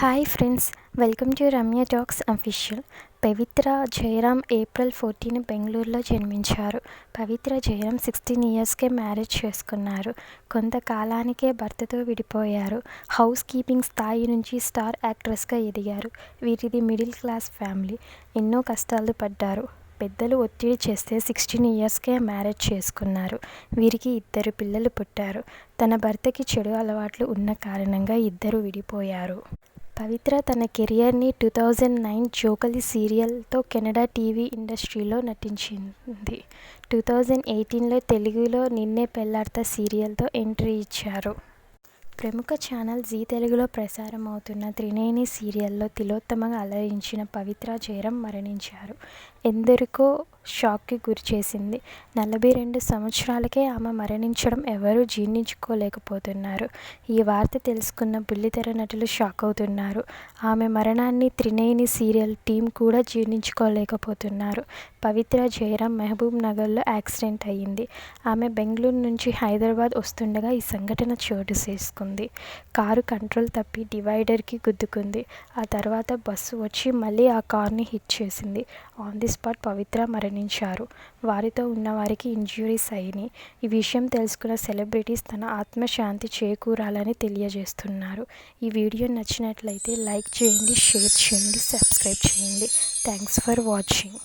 Hi friends welcome to Ramya talks official. Pavithra Jayaram April fourteen బెంగళూరులో జన్మించారు. Pavithra Jayaram sixteen ఇయర్స్కే marriage చేసుకున్నారు. కొంతకాలానికే భర్తతో విడిపోయారు. హౌస్ కీపింగ్ స్థాయి నుంచి స్టార్ యాక్ట్రెస్గా ఎదిగారు. వీరిది మిడిల్ క్లాస్ ఫ్యామిలీ. ఎన్నో కష్టాలు పడ్డారు. పెద్దలు ఒత్తిడి చేస్తే సిక్స్టీన్ ఇయర్స్కే మ్యారేజ్ చేసుకున్నారు. వీరికి ఇద్దరు పిల్లలు పుట్టారు. తన భర్తకి చెడు అలవాట్లు ఉన్న కారణంగా ఇద్దరు విడిపోయారు. పవిత్ర తన కెరియర్ని టూ థౌజండ్ నైన్ జోకలి సీరియల్తో కెనడా టీవీ ఇండస్ట్రీలో నటించింది. టూ థౌజండ్ ఎయిటీన్లో తెలుగులో నిన్నే పెళ్ళాడతా సీరియల్తో ఎంట్రీ ఇచ్చారు. ప్రముఖ ఛానల్ జీ తెలుగులో ప్రసారం అవుతున్న త్రినేని సీరియల్లో తిలోత్తమగా అలరించిన పవిత్ర జయరాం మరణించారు. ఎందరికో షాక్కి గురిచేసింది నలభై రెండు సంవత్సరాలకే ఆమె మరణించడం ఎవరూ జీర్ణించుకోలేకపోతున్నారు. ఈ వార్త తెలుసుకున్న బుల్లితెర నటులు షాక్ అవుతున్నారు. ఆమె మరణాన్ని త్రినేని సీరియల్ టీం కూడా జీర్ణించుకోలేకపోతున్నారు. పవిత్ర జయరాం మహబూబ్ నగర్లో యాక్సిడెంట్ అయ్యింది. ఆమె బెంగళూరు నుంచి హైదరాబాద్ వస్తుండగా ఈ సంఘటన చోటు చేసుకుంది. కారు కంట్రోల్ తప్పి డివైడర్కి గుద్దుకుంది. ఆ తర్వాత బస్సు వచ్చి మళ్ళీ ఆ కార్ని హిట్ చేసింది. ఆన్ ది స్పాట్ పవిత్ర మరణించారు వారితో ఉన్నవారికి ఇంజ్యూరీస్ అయినాయి ఈ విషయం తెలుసుకున్న సెలబ్రిటీస్ తన ఆత్మశాంతి చేకూరాలని తెలియజేస్తున్నారు. ఈ వీడియో నచ్చినట్లయితే లైక్ చేయండి షేర్ చేయండి సబ్స్క్రైబ్ చేయండి. Thanks for watching.